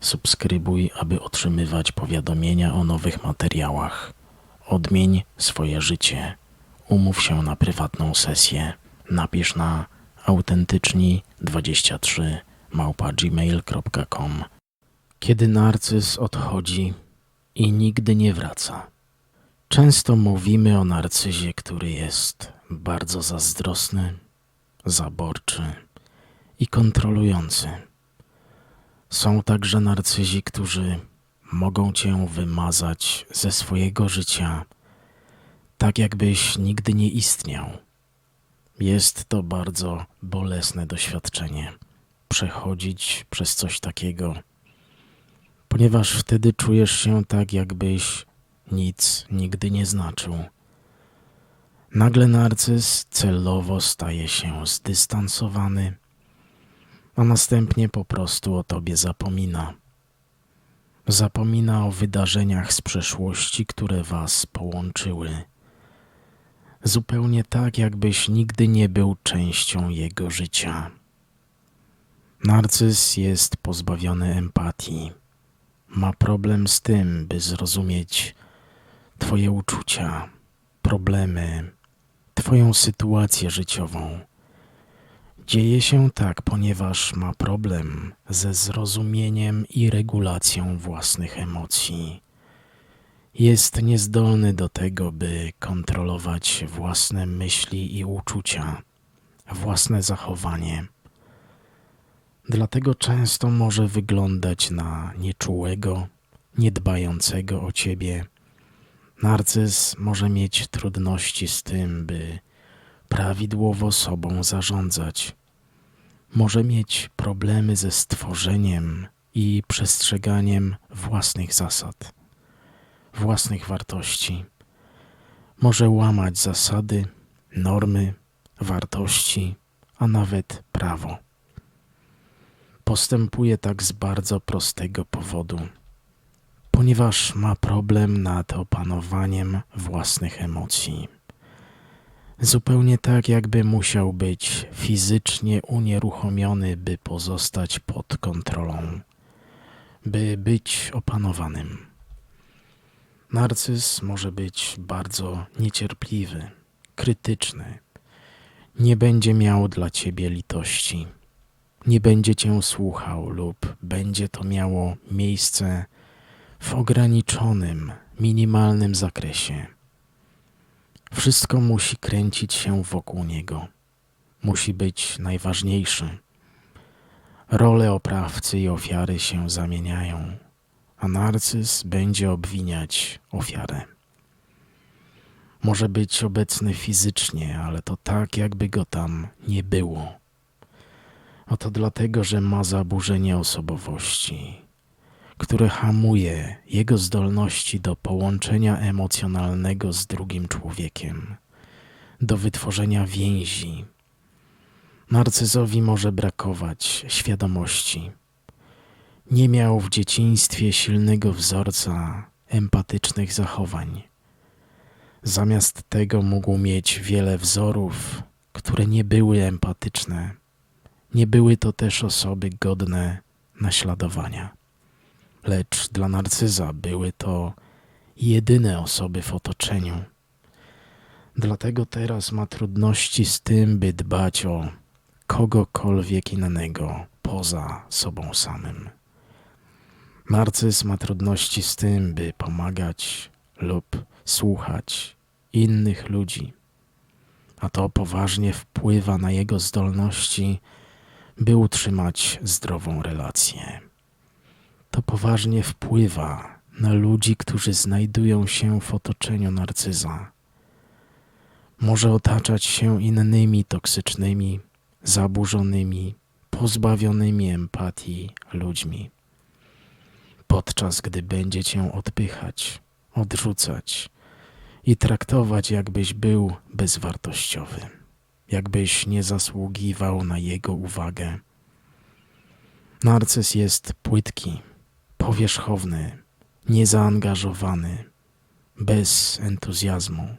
Subskrybuj, aby otrzymywać powiadomienia o nowych materiałach. Odmień swoje życie. Umów się na prywatną sesję. Napisz na autentyczni23 małpa gmail.com Kiedy narcyz odchodzi i nigdy nie wraca. Często mówimy o narcyzie, który jest bardzo zazdrosny, zaborczy i kontrolujący. Są także narcyzi, którzy mogą cię wymazać ze swojego życia, tak jakbyś nigdy nie istniał. Jest to bardzo bolesne doświadczenie przechodzić przez coś takiego, ponieważ wtedy czujesz się tak, jakbyś nic nigdy nie znaczył. Nagle narcyz celowo staje się zdystansowany a następnie po prostu o tobie zapomina. Zapomina o wydarzeniach z przeszłości, które was połączyły. Zupełnie tak, jakbyś nigdy nie był częścią jego życia. Narcyz jest pozbawiony empatii. Ma problem z tym, by zrozumieć Twoje uczucia, problemy, Twoją sytuację życiową Dzieje się tak, ponieważ ma problem ze zrozumieniem i regulacją własnych emocji. Jest niezdolny do tego, by kontrolować własne myśli i uczucia, własne zachowanie. Dlatego często może wyglądać na nieczułego, niedbającego o ciebie. Narcyz może mieć trudności z tym, by prawidłowo sobą zarządzać może mieć problemy ze stworzeniem i przestrzeganiem własnych zasad, własnych wartości. Może łamać zasady, normy, wartości, a nawet prawo. Postępuje tak z bardzo prostego powodu, ponieważ ma problem nad opanowaniem własnych emocji zupełnie tak, jakby musiał być fizycznie unieruchomiony, by pozostać pod kontrolą, by być opanowanym. Narcyz może być bardzo niecierpliwy, krytyczny, nie będzie miał dla ciebie litości, nie będzie cię słuchał lub będzie to miało miejsce w ograniczonym, minimalnym zakresie wszystko musi kręcić się wokół niego. Musi być najważniejszy. Role oprawcy i ofiary się zamieniają, a narcyz będzie obwiniać ofiarę. Może być obecny fizycznie, ale to tak, jakby go tam nie było. Oto dlatego, że ma zaburzenie osobowości, które hamuje jego zdolności do połączenia emocjonalnego z drugim człowiekiem, do wytworzenia więzi. Narcyzowi może brakować świadomości. Nie miał w dzieciństwie silnego wzorca empatycznych zachowań. Zamiast tego mógł mieć wiele wzorów, które nie były empatyczne. Nie były to też osoby godne naśladowania lecz dla narcyza były to jedyne osoby w otoczeniu. Dlatego teraz ma trudności z tym, by dbać o kogokolwiek innego poza sobą samym. Narcyz ma trudności z tym, by pomagać lub słuchać innych ludzi, a to poważnie wpływa na jego zdolności, by utrzymać zdrową relację to poważnie wpływa na ludzi, którzy znajdują się w otoczeniu narcyza. Może otaczać się innymi toksycznymi, zaburzonymi, pozbawionymi empatii ludźmi. Podczas gdy będzie cię odpychać, odrzucać i traktować, jakbyś był bezwartościowy, jakbyś nie zasługiwał na jego uwagę. Narcyz jest płytki, powierzchowny, niezaangażowany, bez entuzjazmu.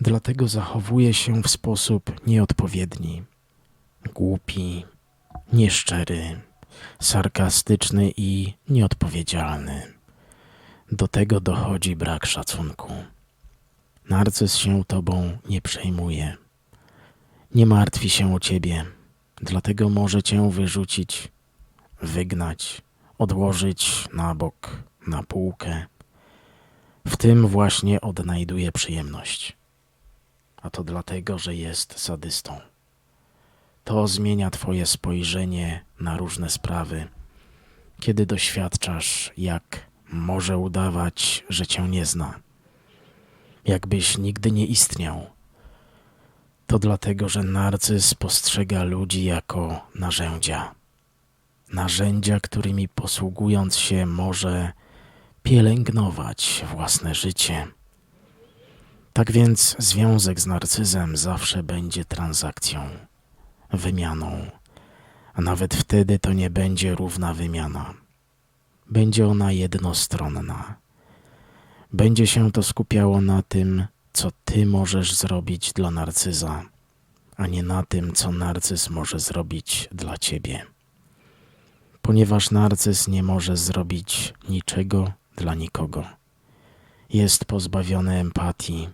Dlatego zachowuje się w sposób nieodpowiedni, głupi, nieszczery, sarkastyczny i nieodpowiedzialny. Do tego dochodzi brak szacunku. Narcyz się tobą nie przejmuje. Nie martwi się o ciebie, dlatego może cię wyrzucić, wygnać, odłożyć na bok, na półkę. W tym właśnie odnajduje przyjemność. A to dlatego, że jest sadystą. To zmienia Twoje spojrzenie na różne sprawy, kiedy doświadczasz, jak może udawać, że Cię nie zna, jakbyś nigdy nie istniał. To dlatego, że narcyz postrzega ludzi jako narzędzia. Narzędzia, którymi posługując się może pielęgnować własne życie. Tak więc związek z narcyzem zawsze będzie transakcją wymianą, a nawet wtedy to nie będzie równa wymiana. Będzie ona jednostronna. Będzie się to skupiało na tym, co ty możesz zrobić dla narcyza, a nie na tym, co narcyz może zrobić dla ciebie. Ponieważ narcyz nie może zrobić niczego dla nikogo. Jest pozbawiony empatii,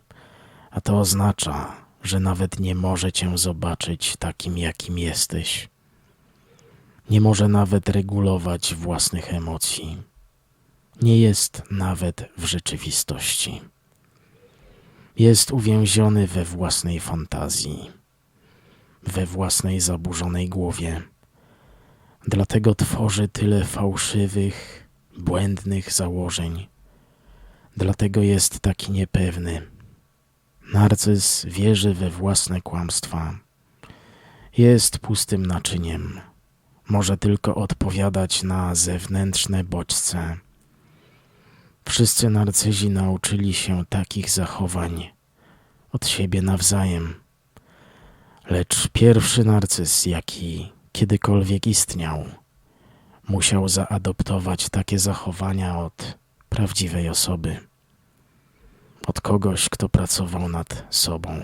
a to oznacza, że nawet nie może cię zobaczyć takim, jakim jesteś. Nie może nawet regulować własnych emocji. Nie jest nawet w rzeczywistości. Jest uwięziony we własnej fantazji, we własnej zaburzonej głowie. Dlatego tworzy tyle fałszywych, błędnych założeń. Dlatego jest taki niepewny Narcyz wierzy we własne kłamstwa. Jest pustym naczyniem. Może tylko odpowiadać na zewnętrzne bodźce. Wszyscy narcyzi nauczyli się takich zachowań od siebie nawzajem. Lecz pierwszy narcyz, jaki kiedykolwiek istniał, musiał zaadoptować takie zachowania od prawdziwej osoby od kogoś, kto pracował nad sobą.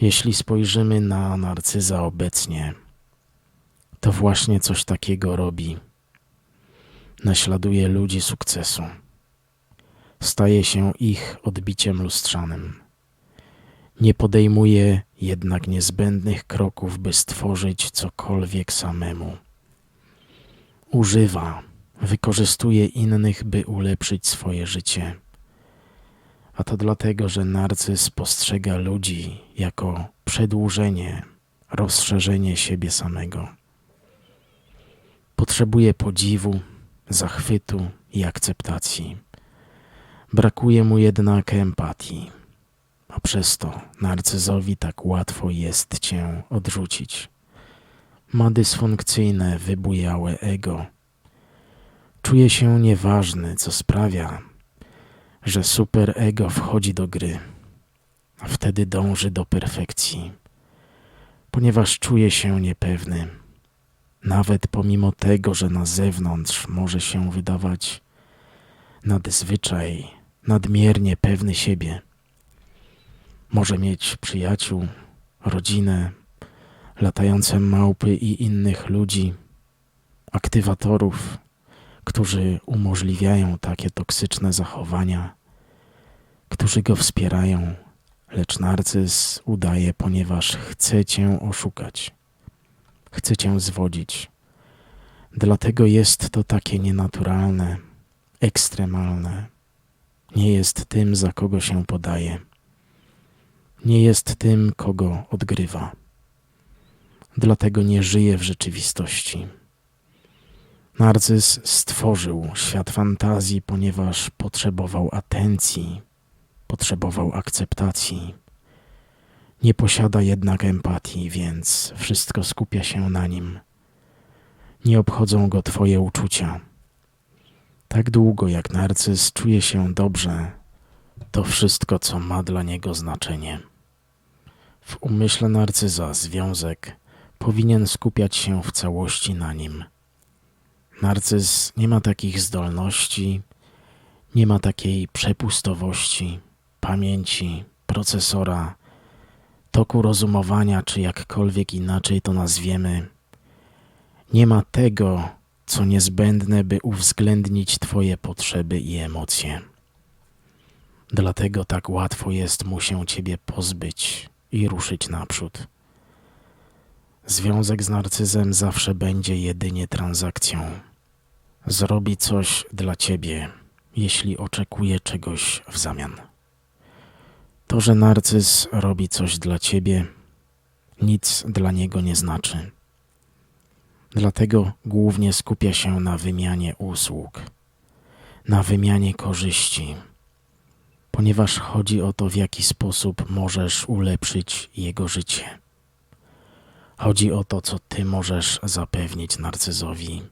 Jeśli spojrzymy na narcyza obecnie, to właśnie coś takiego robi. Naśladuje ludzi sukcesu. Staje się ich odbiciem lustrzanym. Nie podejmuje jednak niezbędnych kroków, by stworzyć cokolwiek samemu. Używa, wykorzystuje innych, by ulepszyć swoje życie a to dlatego, że narcyz postrzega ludzi jako przedłużenie, rozszerzenie siebie samego. Potrzebuje podziwu, zachwytu i akceptacji. Brakuje mu jednak empatii, a przez to narcyzowi tak łatwo jest cię odrzucić. Ma dysfunkcyjne, wybujałe ego. Czuje się nieważny, co sprawia, że superego wchodzi do gry, a wtedy dąży do perfekcji, ponieważ czuje się niepewny, nawet pomimo tego, że na zewnątrz może się wydawać nadzwyczaj, nadmiernie pewny siebie. Może mieć przyjaciół, rodzinę, latające małpy i innych ludzi, aktywatorów, którzy umożliwiają takie toksyczne zachowania, którzy go wspierają, lecz narcyz udaje, ponieważ chce cię oszukać, chce cię zwodzić. Dlatego jest to takie nienaturalne, ekstremalne. Nie jest tym, za kogo się podaje. Nie jest tym, kogo odgrywa. Dlatego nie żyje w rzeczywistości. Narcyz stworzył świat fantazji, ponieważ potrzebował atencji, potrzebował akceptacji. Nie posiada jednak empatii, więc wszystko skupia się na nim. Nie obchodzą go Twoje uczucia. Tak długo jak narcyz czuje się dobrze, to wszystko, co ma dla niego znaczenie. W umyśle narcyza związek powinien skupiać się w całości na nim. Narcyz nie ma takich zdolności, nie ma takiej przepustowości, pamięci, procesora, toku rozumowania, czy jakkolwiek inaczej to nazwiemy. Nie ma tego, co niezbędne, by uwzględnić Twoje potrzeby i emocje. Dlatego tak łatwo jest mu się Ciebie pozbyć i ruszyć naprzód. Związek z narcyzem zawsze będzie jedynie transakcją. Zrobi coś dla Ciebie, jeśli oczekuje czegoś w zamian. To, że narcyz robi coś dla Ciebie, nic dla niego nie znaczy. Dlatego głównie skupia się na wymianie usług, na wymianie korzyści, ponieważ chodzi o to, w jaki sposób możesz ulepszyć jego życie. Chodzi o to, co ty możesz zapewnić narcyzowi,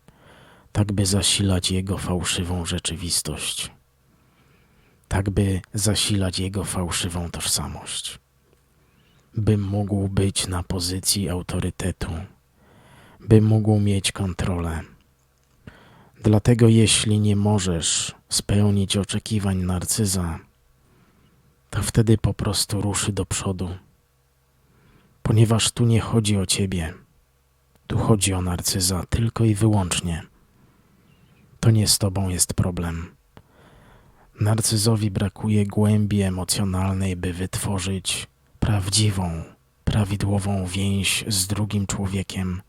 tak by zasilać jego fałszywą rzeczywistość, tak by zasilać jego fałszywą tożsamość, by mógł być na pozycji autorytetu by mógł mieć kontrolę. Dlatego, jeśli nie możesz spełnić oczekiwań narcyza, to wtedy po prostu ruszy do przodu, ponieważ tu nie chodzi o ciebie, tu chodzi o narcyza tylko i wyłącznie. To nie z tobą jest problem. Narcyzowi brakuje głębi emocjonalnej, by wytworzyć prawdziwą, prawidłową więź z drugim człowiekiem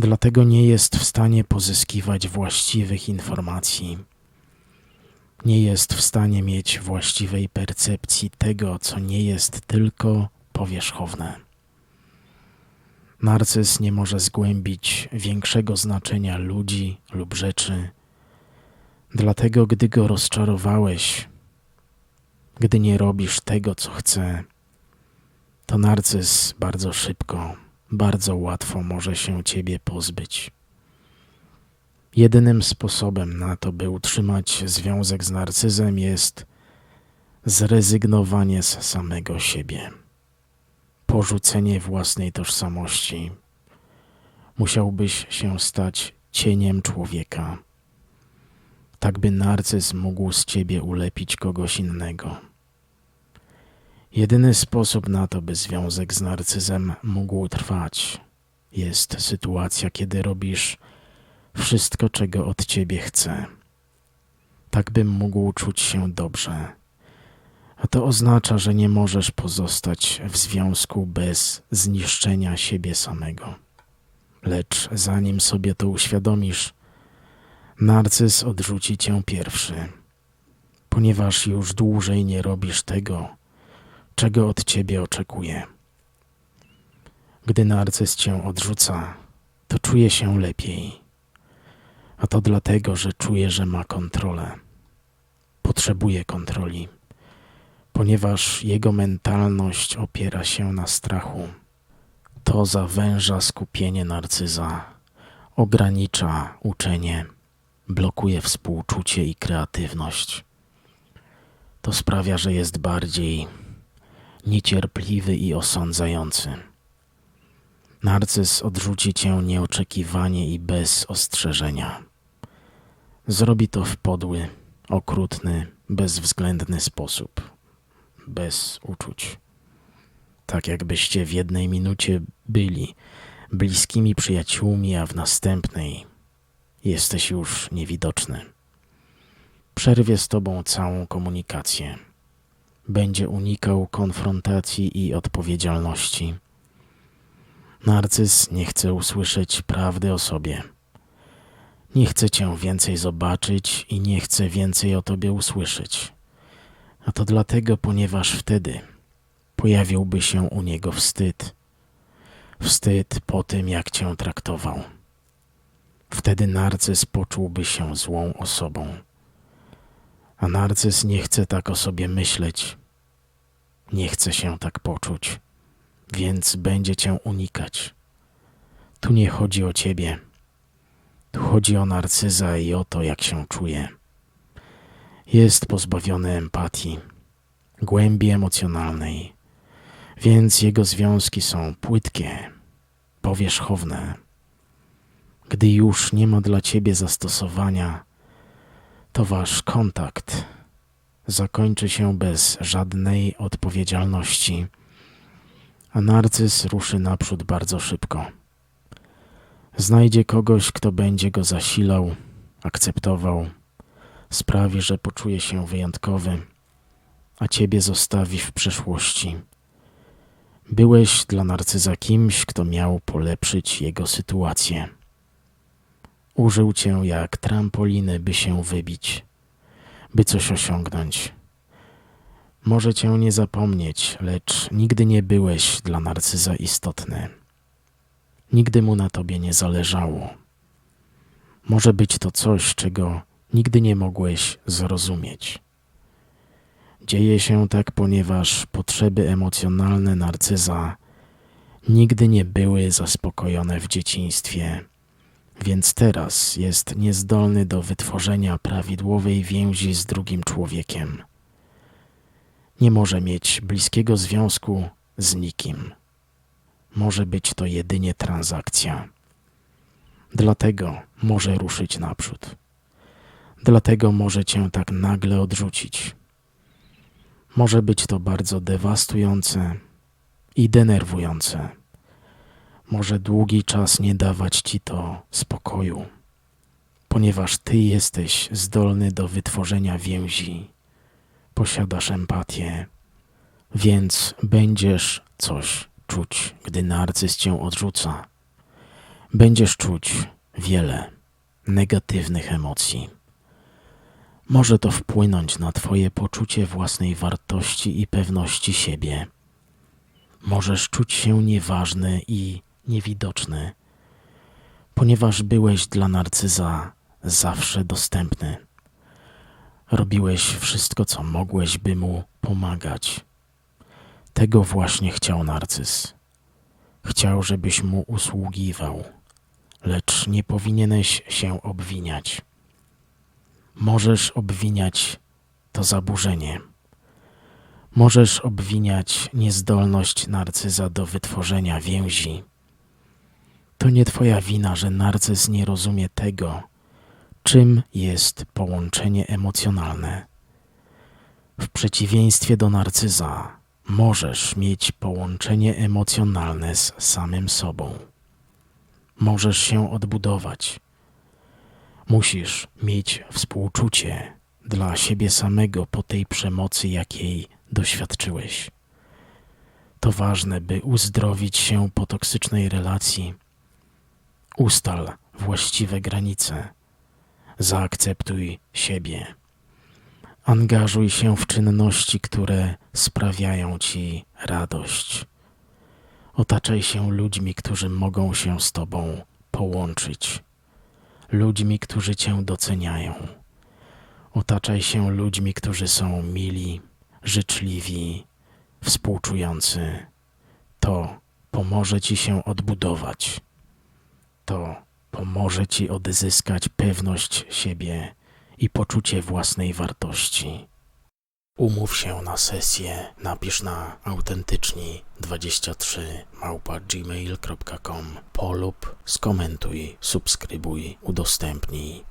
dlatego nie jest w stanie pozyskiwać właściwych informacji. Nie jest w stanie mieć właściwej percepcji tego, co nie jest tylko powierzchowne. Narcyz nie może zgłębić większego znaczenia ludzi lub rzeczy, dlatego gdy go rozczarowałeś, gdy nie robisz tego, co chce, to narcyz bardzo szybko bardzo łatwo może się ciebie pozbyć. Jedynym sposobem na to, by utrzymać związek z narcyzem, jest zrezygnowanie z samego siebie, porzucenie własnej tożsamości. Musiałbyś się stać cieniem człowieka, tak by narcyz mógł z ciebie ulepić kogoś innego. Jedyny sposób na to, by związek z narcyzem mógł trwać, jest sytuacja, kiedy robisz wszystko, czego od ciebie chce, tak bym mógł czuć się dobrze. A to oznacza, że nie możesz pozostać w związku bez zniszczenia siebie samego. Lecz zanim sobie to uświadomisz, narcyz odrzuci cię pierwszy, ponieważ już dłużej nie robisz tego, czego od ciebie oczekuje. Gdy narcyz cię odrzuca, to czuje się lepiej. A to dlatego, że czuje, że ma kontrolę. Potrzebuje kontroli, ponieważ jego mentalność opiera się na strachu. To zawęża skupienie narcyza, ogranicza uczenie, blokuje współczucie i kreatywność. To sprawia, że jest bardziej niecierpliwy i osądzający. Narcyz odrzuci cię nieoczekiwanie i bez ostrzeżenia. Zrobi to w podły, okrutny, bezwzględny sposób, bez uczuć. Tak jakbyście w jednej minucie byli bliskimi przyjaciółmi, a w następnej jesteś już niewidoczny. Przerwie z tobą całą komunikację będzie unikał konfrontacji i odpowiedzialności. Narcyz nie chce usłyszeć prawdy o sobie. Nie chce cię więcej zobaczyć i nie chce więcej o tobie usłyszeć. A to dlatego, ponieważ wtedy pojawiłby się u niego wstyd. Wstyd po tym, jak cię traktował. Wtedy narcyz poczułby się złą osobą. A narcyz nie chce tak o sobie myśleć, nie chce się tak poczuć, więc będzie cię unikać. Tu nie chodzi o ciebie. Tu chodzi o narcyza i o to, jak się czuje. Jest pozbawiony empatii, głębi emocjonalnej, więc jego związki są płytkie, powierzchowne. Gdy już nie ma dla ciebie zastosowania, to wasz kontakt zakończy się bez żadnej odpowiedzialności, a narcyz ruszy naprzód bardzo szybko. Znajdzie kogoś, kto będzie go zasilał, akceptował, sprawi, że poczuje się wyjątkowy, a ciebie zostawi w przeszłości. Byłeś dla narcyza kimś, kto miał polepszyć jego sytuację. Użył cię jak trampoliny, by się wybić, by coś osiągnąć. Może cię nie zapomnieć, lecz nigdy nie byłeś dla narcyza istotny. Nigdy mu na tobie nie zależało. Może być to coś, czego nigdy nie mogłeś zrozumieć. Dzieje się tak, ponieważ potrzeby emocjonalne narcyza nigdy nie były zaspokojone w dzieciństwie, więc teraz jest niezdolny do wytworzenia prawidłowej więzi z drugim człowiekiem. Nie może mieć bliskiego związku z nikim. Może być to jedynie transakcja. Dlatego może ruszyć naprzód. Dlatego może cię tak nagle odrzucić. Może być to bardzo dewastujące i denerwujące. Może długi czas nie dawać ci to spokoju, ponieważ ty jesteś zdolny do wytworzenia więzi, posiadasz empatię, więc będziesz coś czuć, gdy narcyz cię odrzuca. Będziesz czuć wiele negatywnych emocji. Może to wpłynąć na Twoje poczucie własnej wartości i pewności siebie. Możesz czuć się nieważny i niewidoczny, ponieważ byłeś dla narcyza zawsze dostępny. Robiłeś wszystko, co mogłeś, by mu pomagać. Tego właśnie chciał narcyz. Chciał, żebyś mu usługiwał, lecz nie powinieneś się obwiniać. Możesz obwiniać to zaburzenie. Możesz obwiniać niezdolność narcyza do wytworzenia więzi. To nie Twoja wina, że narcyz nie rozumie tego, czym jest połączenie emocjonalne. W przeciwieństwie do narcyza, możesz mieć połączenie emocjonalne z samym sobą. Możesz się odbudować Musisz mieć współczucie dla siebie samego po tej przemocy, jakiej doświadczyłeś. To ważne, by uzdrowić się po toksycznej relacji. Ustal właściwe granice. Zaakceptuj siebie. Angażuj się w czynności, które sprawiają ci radość. Otaczaj się ludźmi, którzy mogą się z Tobą połączyć ludźmi, którzy Cię doceniają. Otaczaj się ludźmi, którzy są mili, życzliwi, współczujący. To pomoże Ci się odbudować. To pomoże Ci odzyskać pewność siebie i poczucie własnej wartości. Umów się na sesję, napisz na autentyczni23 małpa gmail.com polub, skomentuj, subskrybuj, udostępnij.